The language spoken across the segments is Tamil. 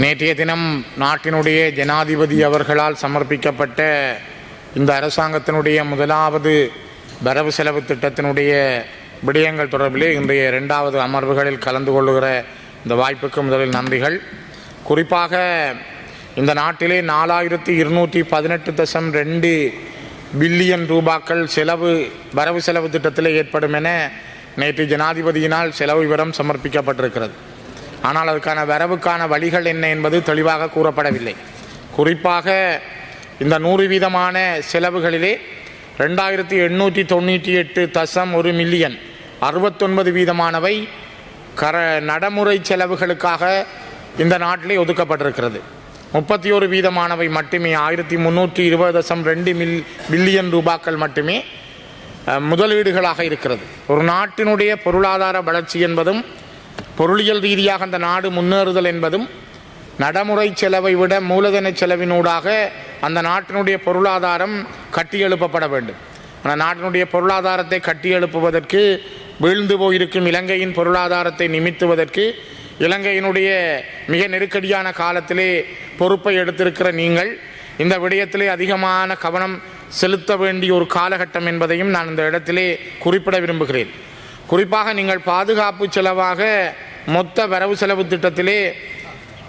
நேற்றைய தினம் நாட்டினுடைய ஜனாதிபதி அவர்களால் சமர்ப்பிக்கப்பட்ட இந்த அரசாங்கத்தினுடைய முதலாவது வரவு செலவு திட்டத்தினுடைய விடயங்கள் தொடர்பிலே இன்றைய இரண்டாவது அமர்வுகளில் கலந்து கொள்ளுகிற இந்த வாய்ப்புக்கு முதலில் நன்றிகள். குறிப்பாக இந்த நாட்டிலே நாலாயிரத்தி இருநூற்றி பதினெட்டு தசம் ரெண்டு பில்லியன் ரூபாக்கள் செலவு வரவு செலவு திட்டத்தில் ஏற்படும் என நேற்று ஜனாதிபதியினால் செலவு விவரம் சமர்ப்பிக்கப்பட்டிருக்கிறது. ஆனால் அதுக்கான வரவுக்கான வழிகள் என்ன என்பது தெளிவாக கூறப்படவில்லை. குறிப்பாக இந்த நூறு வீதமான செலவுகளிலே ரெண்டாயிரத்தி எண்ணூற்றி தொண்ணூற்றி எட்டு தசம் ஒரு மில்லியன் அறுபத்தொன்பது வீதமானவை கர நடைமுறை செலவுகளுக்காக இந்த நாட்டிலே ஒதுக்கப்பட்டிருக்கிறது. முப்பத்தி ஒரு வீதமானவை மட்டுமே ஆயிரத்தி முந்நூற்றி இருபது தசம் ரெண்டு மில் பில்லியன் ரூபாக்கள் மட்டுமே முதலீடுகளாக இருக்கிறது. ஒரு நாட்டினுடைய பொருளாதார வளர்ச்சி என்பதும் பொருளியல் ரீதியாக அந்த நாடு முன்னேறுதல் என்பதும் நடைமுறை செலவை விட மூலதன செலவினூடாக அந்த நாட்டினுடைய பொருளாதாரம் கட்டியெழுப்பப்பட வேண்டும். அந்த நாட்டினுடைய பொருளாதாரத்தை கட்டியெழுப்புவதற்கு வீழ்ந்து போயிருக்கும் இலங்கையின் பொருளாதாரத்தை நிமித்துவதற்கு இலங்கையினுடைய மிக நெருக்கடியான காலத்திலே பொறுப்பை எடுத்திருக்கிற நீங்கள் இந்த விடயத்திலே அதிகமான கவனம் செலுத்த வேண்டிய ஒரு காலகட்டம் என்பதையும் நான் இந்த இடத்திலே குறிப்பிட விரும்புகிறேன். குறிப்பாக நீங்கள் பாதுகாப்பு செலவாக மொத்த வரவு செலவு திட்டத்திலே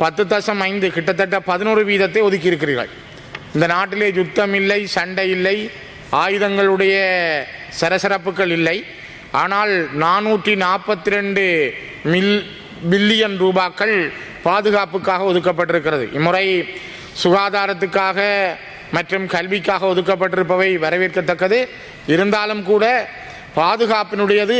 பத்து தசம் ஐந்து கிட்டத்தட்ட பதினோரு வீதத்தை ஒதுக்கியிருக்கிறீர்கள். இந்த நாட்டிலே யுத்தம் இல்லை சண்டை இல்லை ஆயுதங்களுடைய சரசரப்புகள் இல்லை. ஆனால் நானூற்றி நாற்பத்தி ரெண்டு மில் பில்லியன் ரூபாக்கள் பாதுகாப்புக்காக ஒதுக்கப்பட்டிருக்கிறது. இம்முறை சுகாதாரத்துக்காக மற்றும் கல்விக்காக ஒதுக்கப்பட்டிருப்பவை வரவேற்கத்தக்கது. இருந்தாலும் கூட பாதுகாப்பினுடையது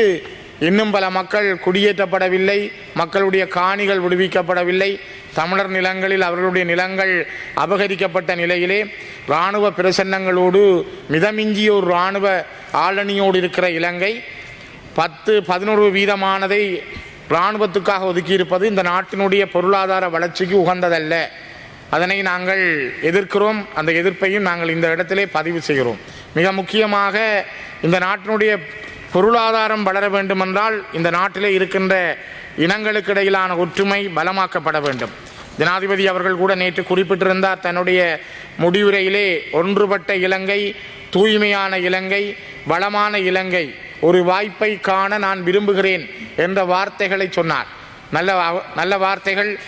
இன்னும் பல மக்கள் குடியேற்றப்படவில்லை. மக்களுடைய காணிகள் விடுவிக்கப்படவில்லை. தமிழர் நிலங்களில் அவர்களுடைய நிலங்கள் அபகரிக்கப்பட்ட நிலையிலே இராணுவ பிரசன்னங்களோடு மிதமிஞ்சிய ஒரு இராணுவ ஆளணியோடு இருக்கிற இலங்கை பத்து பதினொரு வீதமானதை இராணுவத்துக்காக ஒதுக்கியிருப்பது இந்த நாட்டினுடைய பொருளாதார வளர்ச்சிக்கு உகந்ததல்ல. அதனை நாங்கள் எதிர்க்கிறோம். அந்த எதிர்ப்பையும் நாங்கள் இந்த இடத்திலே பதிவு செய்கிறோம். மிக முக்கியமாக இந்த நாட்டினுடைய பொருளாதாரம் வளர வேண்டுமென்றால் இந்த நாட்டிலே இருக்கின்ற இனங்களுக்கு இடையிலான ஒற்றுமை பலமாக்கப்பட வேண்டும். ஜனாதிபதி அவர்கள் கூட நேற்று குறிப்பிட்டிருந்தார் தன்னுடைய முடிவுரையிலே ஒன்றுபட்ட இலங்கை தூய்மையான இலங்கை வளமான இலங்கை ஒரு வாய்ப்பை காண நான் விரும்புகிறேன் என்ற வார்த்தைகளை சொன்னார். நல்ல நல்ல வார்த்தைகள்.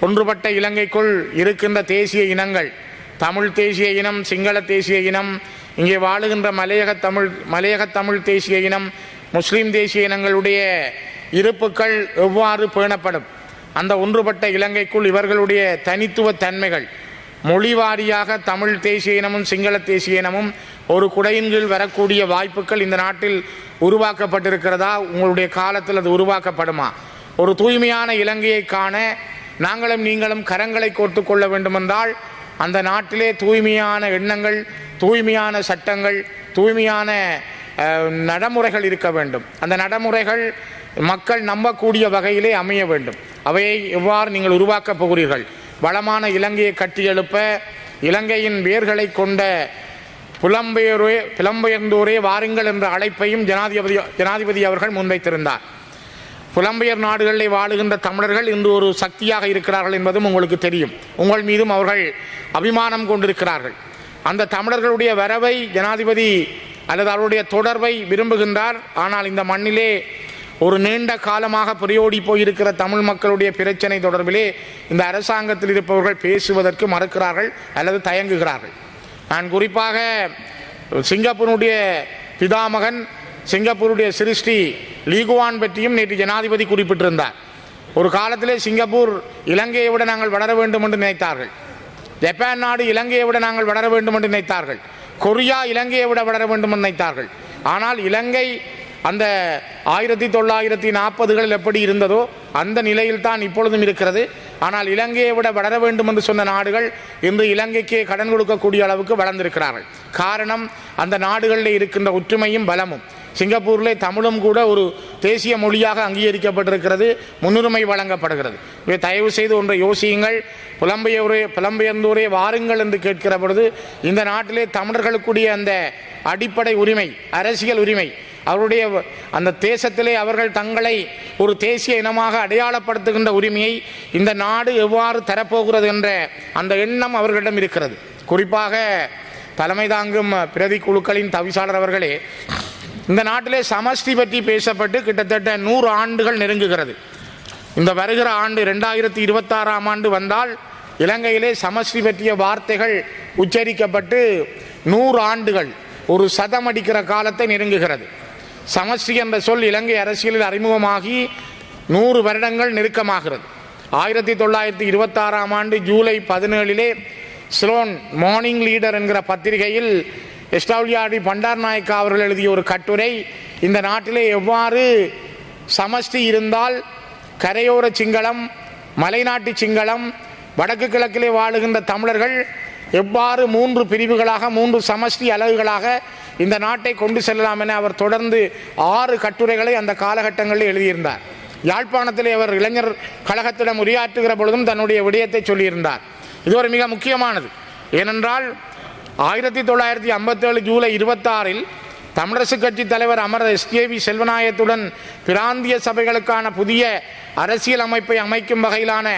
ஒன்றுபட்ட இலங்கைக்குள் இருக்கின்ற தேசிய இனங்கள் தமிழ் தேசிய இனம் சிங்கள தேசிய இனம் இங்கே வாழுகின்ற மலையக தமிழ் மலையக தமிழ் தேசிய இனம் முஸ்லீம் தேசிய இனங்களுடைய இருப்புக்கள் எவ்வாறு பேணப்படும்? அந்த ஒன்றுபட்ட இலங்கைக்குள் இவர்களுடைய தனித்துவ தன்மைகள் மொழி வாரியாக தமிழ் தேசிய இனமும் சிங்கள தேசிய இனமும் ஒரு குடையின் கீழ் வரக்கூடிய வாய்ப்புகள் இந்த நாட்டில் உருவாக்கப்பட்டிருக்கிறதா? உங்களுடைய காலத்தில் அது உருவாக்கப்படுமா? ஒரு தூய்மையான இலங்கையை காண நாங்களும் நீங்களும் கரங்களை கோர்த்து கொள்ள வேண்டுமென்றால் அந்த நாட்டிலே தூய்மையான எண்ணங்கள் தூய்மையான சட்டங்கள் தூய்மையான நடைமுறைகள் இருக்க வேண்டும். அந்த நடைமுறைகள் மக்கள் நம்பக்கூடிய வகையிலே அமைய வேண்டும். அவையை எவ்வாறு நீங்கள் உருவாக்கப் போகிறீர்கள்? வளமான இலங்கையை கட்டியெழுப்ப இலங்கையின் வேர்களை கொண்ட புலம்பெயரே புலம்பெயர்ந்தோரே வாருங்கள் என்ற அழைப்பையும் ஜனாதிபதி ஜனாதிபதி அவர்கள் முன்வைத்திருந்தார். புலம்பெயர் நாடுகளில் வாழுகின்ற தமிழர்கள் இன்று ஒரு சக்தியாக இருக்கிறார்கள் என்பதும் உங்களுக்கு தெரியும். உங்கள் மீதும் அவர்கள் அபிமானம் கொண்டிருக்கிறார்கள். அந்த தமிழர்களுடைய வரவை ஜனாதிபதி அல்லது அவருடைய தொடர்பை விரும்புகின்றார். ஆனால் இந்த மண்ணிலே ஒரு நீண்ட காலமாக புரியோடி போயிருக்கிற தமிழ் மக்களுடைய பிரச்சனை தொடர்பிலே இந்த அரசாங்கத்தில் இருப்பவர்கள் பேசுவதற்கு மறுக்கிறார்கள் அல்லது தயங்குகிறார்கள். நான் குறிப்பாக சிங்கப்பூருடைய பிதாமகன் சிங்கப்பூருடைய சிருஷ்டி லீகுவான் பற்றியும் நேற்று ஜனாதிபதி குறிப்பிட்டிருந்தார். ஒரு காலத்திலே சிங்கப்பூர் இலங்கையை விட நாங்கள் வளர வேண்டும் என்று நினைத்தார்கள். ஜப்பான் நாடு இலங்கையை விட நாங்கள் வளர வேண்டும் என்று நினைத்தார்கள். கொரியா இலங்கையை விட வளர வேண்டும் என்று நினைத்தார்கள். ஆனால் இலங்கை அந்த ஆயிரத்தி தொள்ளாயிரத்தி நாற்பதுகளில் எப்படி இருந்ததோ அந்த நிலையில் தான் இப்பொழுதும் இருக்கிறது. ஆனால் இலங்கையை விட வளர வேண்டும் என்று சொன்ன நாடுகள் இன்று இலங்கைக்கே கடன் கொடுக்கக்கூடிய அளவுக்கு வளர்ந்திருக்கிறார்கள். காரணம் அந்த நாடுகளில் இருக்கின்ற ஒற்றுமையும் பலமும். சிங்கப்பூரில் தமிழும் கூட ஒரு தேசிய மொழியாக அங்கீகரிக்கப்பட்டிருக்கிறது முன்னுரிமை வழங்கப்படுகிறது. இவை தயவு செய்து ஒன்றை யோசியுங்கள். புலம்பெயரே புலம்பெயர்ந்தோரே வாருங்கள் என்று கேட்கிற பொழுது இந்த நாட்டிலே தமிழர்களுக்குரிய அந்த அடிப்படை உரிமை அரசியல் உரிமை அவருடைய அந்த தேசத்திலே அவர்கள் தங்களை ஒரு தேசிய இனமாக அடையாளப்படுத்துகின்ற உரிமையை இந்த நாடு எவ்வாறு தரப்போகிறது என்ற அந்த எண்ணம் அவர்களிடம் இருக்கிறது. குறிப்பாக தலைமை தாங்கும் பிரதி குழுக்களின் தவிசாளர் அவர்களே இந்த நாட்டிலே சமஷ்டி பற்றி பேசப்பட்டு கிட்டத்தட்ட நூறு ஆண்டுகள் நெருங்குகிறது. இந்த வருகிற ஆண்டு ரெண்டாயிரத்தி இருபத்தாறாம் ஆண்டு வந்தால் இலங்கையிலே சமஷ்டி பற்றிய வார்த்தைகள் உச்சரிக்கப்பட்டு நூறு ஆண்டுகள் ஒரு சதம் அடிக்கிற காலத்தை நெருங்குகிறது. சமஷ்டி என்ற சொல் இலங்கை அரசியலில் அறிமுகமாகி நூறு வருடங்கள் நெருக்கமாகிறது. ஆயிரத்தி தொள்ளாயிரத்தி இருபத்தாறாம் ஆண்டு ஜூலை பதினேழிலே ஸ்லோன் மார்னிங் லீடர் என்கிற பத்திரிகையில் எஸ்டாவ்லியாடி பண்டார் நாயக்கா அவர்கள் எழுதிய ஒரு கட்டுரை இந்த நாட்டிலே எவ்வாறு சமஷ்டி இருந்தால் கரையோர சிங்களம் மலைநாட்டு சிங்களம் வடக்கு கிழக்கிலே வாழுகின்ற தமிழர்கள் எவ்வாறு மூன்று பிரிவுகளாக மூன்று சமஷ்டி அலகுகளாக இந்த நாட்டை கொண்டு செல்லலாம் என அவர் தொடர்ந்து ஆறு கட்டுரைகளை அந்த காலகட்டங்களில் எழுதியிருந்தார். யாழ்ப்பாணத்திலே அவர் இளைஞர் கழகத்திடம் உரையாற்றுகிற பொழுதும் தன்னுடைய விடயத்தை சொல்லியிருந்தார். இது ஒரு மிக முக்கியமானது. ஏனென்றால் ஆயிரத்தி தொள்ளாயிரத்தி ஐம்பத்தேழு ஜூலை இருபத்தாறில் தமிழரசுக் கட்சி தலைவர் அமர் எஸ்கேவி செல்வநாயகத்துடன் பிராந்திய சபைகளுக்கான புதிய அரசியல் அமைப்பை அமைக்கும் வகையிலான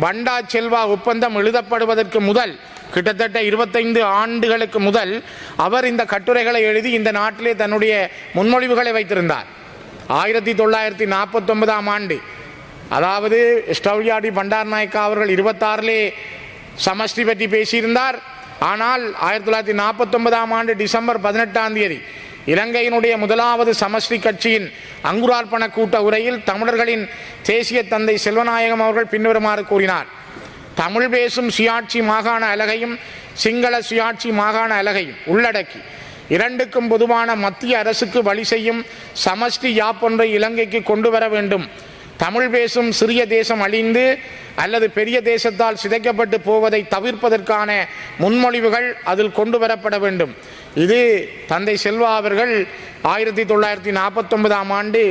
பண்டா செல்வா ஒப்பந்தம் எழுதப்படுவதற்கு முதல் கிட்டத்தட்ட இருபத்தைந்து ஆண்டுகளுக்கு முதல் அவர் இந்த கட்டுரைகளை எழுதி இந்த நாட்டிலே தன்னுடைய முன்மொழிவுகளை வைத்திருந்தார். ஆயிரத்தி தொள்ளாயிரத்தி நாற்பத்தொன்பதாம் ஆண்டு அதாவது ஸ்டவ்யாடி பண்டார் நாயக்கா அவர்கள் இருபத்தாறிலே சமஷ்டி பற்றி பேசியிருந்தார். ஆனால் ஆயிரத்தி தொள்ளாயிரத்தி நாற்பத்தொன்பதாம் ஆண்டு டிசம்பர் பதினெட்டாம் தேதி இலங்கையினுடைய முதலாவது சமஷ்டி கட்சியின் அங்குரார்ப்பண கூட்ட உரையில் தமிழர்களின் தேசிய தந்தை செல்வநாயகம் அவர்கள் பின்வருமாறு கூறினார். தமிழ் பேசும் சுயாட்சி மாகாண அலகையும் சிங்கள சுயாட்சி மாகாண அலகையும் உள்ளடக்கி இரண்டுக்கும் பொதுவான மத்திய அரசுக்கு வழி செய்யும் சமஷ்டி யாப்பொன்றை இலங்கைக்கு கொண்டு வர வேண்டும். தமிழ் பேசும் சிறிய தேசம் அழிந்து அல்லது பெரிய தேசத்தால் சிதைக்கப்பட்டு போவதை தவிர்ப்பதற்கான முன்மொழிவுகள் அதில் கொண்டு வரப்பட வேண்டும். இது தந்தை செல்வா அவர்கள் ஆயிரத்தி தொள்ளாயிரத்தி நாற்பத்தொன்பதாம் ஆண்டு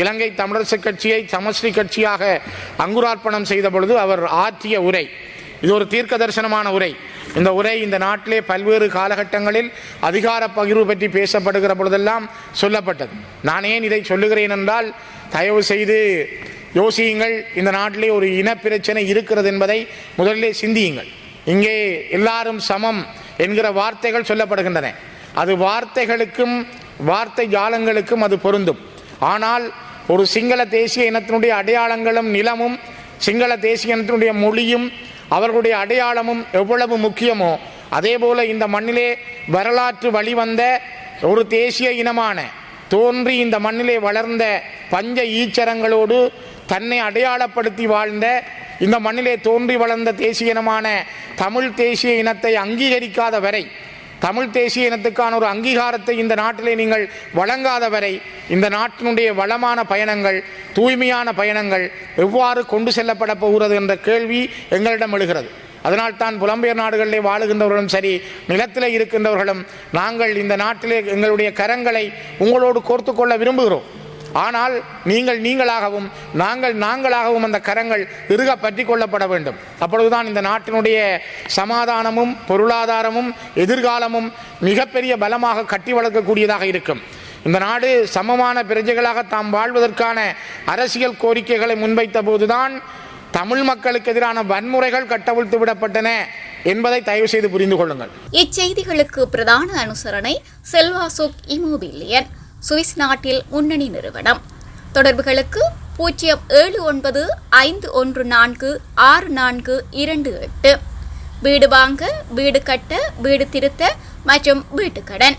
இலங்கை தமிழரசுக் கட்சியை சமஸ்ரீ கட்சியாக அங்குரார்ப்பணம் செய்த பொழுது அவர் ஆற்றிய உரை. இது ஒரு தீர்க்க தரிசனமான உரை. இந்த உரை இந்த நாட்டிலே பல்வேறு காலகட்டங்களில் அதிகார பகிர்வு பற்றி பேசப்படுகிற பொழுதெல்லாம் சொல்லப்பட்டது. நான் ஏன் இதை சொல்லுகிறேன் என்றால் தயவு செய்து யோசியுங்கள். இந்த நாட்டிலே ஒரு இனப்பிரச்சனை இருக்கிறது என்பதை முதலிலே சிந்தியுங்கள். இங்கே எல்லாரும் சமம் என்கிற வார்த்தைகள் சொல்லப்படுகின்றன. அது வார்த்தைகளுக்கும் வார்த்தை ஜாலங்களுக்கும் அது பொருந்தும். ஆனால் ஒரு சிங்கள தேசிய இனத்தினுடைய அடையாளங்களும் நிலமும் சிங்கள தேசிய இனத்தினுடைய மொழியும் அவர்களுடைய அடையாளமும் எவ்வளவு முக்கியமோ அதே போல இந்த மண்ணிலே வரலாற்று வழிவந்த ஒரு தேசிய இனமான தோன்றி இந்த மண்ணிலே வளர்ந்த பஞ்ச ஈச்சரங்களோடு தன்னை அடையாளப்படுத்தி வாழ்ந்த இந்த மண்ணிலே தோன்றி வளர்ந்த தேசிய இனமான தமிழ் தேசிய இனத்தை அங்கீகரிக்காத வரை தமிழ் தேசிய இனத்துக்கான ஒரு அங்கீகாரத்தை இந்த நாட்டிலே நீங்கள் வழங்காத வரை இந்த நாட்டினுடைய வளமான பயணங்கள் தூய்மையான பயணங்கள் எவ்வாறு கொண்டு செல்லப்பட போகிறது என்ற கேள்வி எங்களிடம் எழுகிறது. அதனால் தான் புலம்பெயர் நாடுகளிலே வாழுகின்றவர்களும் சரி நிலத்திலே இருக்கின்றவர்களும் நாங்கள் இந்த நாட்டிலே எங்களுடைய கரங்களை உங்களோடு கோர்த்து கொள்ள விரும்புகிறோம். ஆனால் நீங்கள் நீங்களாகவும் நாங்கள் நாங்களாகவும் அந்த கரங்கள் இறுக பற்றி கொள்ளப்பட வேண்டும். அப்பொழுதுதான் இந்த நாட்டினுடைய சமாதானமும் பொருளாதாரமும் எதிர்காலமும் மிகப்பெரிய பலமாக கட்டி வளர்க்கக்கூடியதாக இருக்கும். இந்த நாடு சமமான பிரஜைகளாக தாம் வாழ்வதற்கான அரசியல் கோரிக்கைகளை முன்வைத்த போதுதான் தமிழ் மக்களுக்கு எதிரான வன்முறைகள் கட்டவிழ்த்து விடப்பட்டன என்பதை தயவு செய்து புரிந்து கொள்ளுங்கள். இச்செய்திகளுக்கு பிரதான அனுசரணை செல்வா சுக் இமோபிலியன் சுவிஸ் நாட்டில் முன்னணி நிறுவனம். தொடர்புகளுக்கு பூஜ்ஜியம் ஏழு ஒன்பது ஐந்து ஒன்று நான்கு ஆறு நான்கு இரண்டு எட்டு. வீடு வாங்க வீடு கட்ட வீடு திருத்த மற்றும் வீட்டுக்கடன்.